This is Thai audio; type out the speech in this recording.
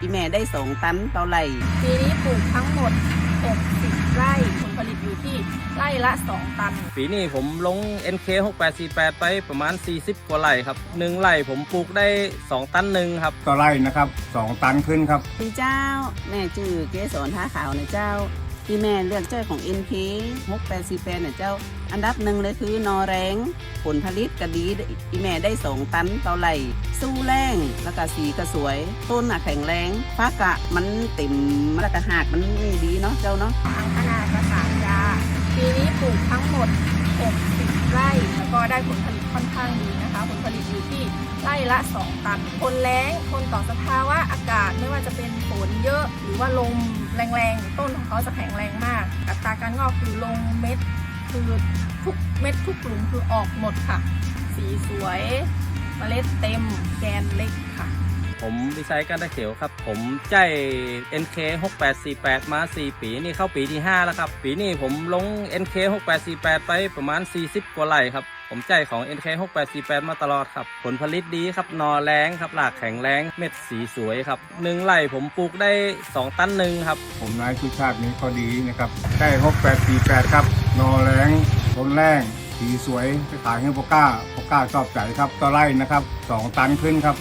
อีแม่ได้สองตันต่อไร่ปีนี้ปลูกทั้งหมด 60 ไร่ผลผลิตอยู่ที่ไร่ละ 2 ตัน ปีนี้ผมลง NK 6848 ไปประมาณ 40 กว่าไร่ครับหนึ่งไร่ผมปลูกได้ 2 ตันหนึ่งครับ ต่อไร่นะครับสองตันขึ้นครับพี่เจ้า แม่ชื่อเกสรท้าขาวนะเจ้า ที่แม่เลือกเจ้าของ NK 6848นะเจ้า อันดับหนึ่งเลยคือนอแรงผลผลิตก็ดีอีแม่ได้สองตันต่อไร่สู้แรงแล้วก็สีก็สวย ต้นอะแข็งแรงฟักอะมันเต็มแล้วก็หากมันดีเนาะเจ้าเนาะอังคณาประสานยาปีนี้ปลูกทั้งหมด 60 ไร่แล้วก็ได้ผลผลิตค่อนข้างดีนะคะ ผลผลิตอยู่ที่ ละ 2 ตันทนแล้งทนต่อสภาวะอากาศไม่ว่าจะเป็นฝนเยอะ หรือว่าลมแรงๆ ต้นของเขาจะแข็งแรงมาก อัตราการงอกคือลงเม็ดคือทุกเม็ดทุกหลุมคือออกหมดค่ะ สีสวยเมล็ดเต็มแกนเล็กค่ะ ผมดีไซน์การได้เขียวครับ ผมใจ NK 6848 มา 4 ปีนี่เข้าปีที่ 5 แล้วครับ ปีนี้ผมลง NK 6848 ไปประมาณ 40 กว่าไร่ครับ ผมใจของ NK 6848 มาตลอดครับ ผลผลิตดีครับนอแรงครับหลากแข็งแรงเม็ดสีสวยครับหนึ่งไร่ผมปลูกได้ 2 ตันหนึ่งครับ ผมนายชุชาตินี้ก็ดีนะครับได้หกแปดสี่แปดครับนอแรงผลแรงสีสวยไปขายให้พวกก้าพวกก้าชอบใจครับต่อไร่นะครับสองตันขึ้นครับ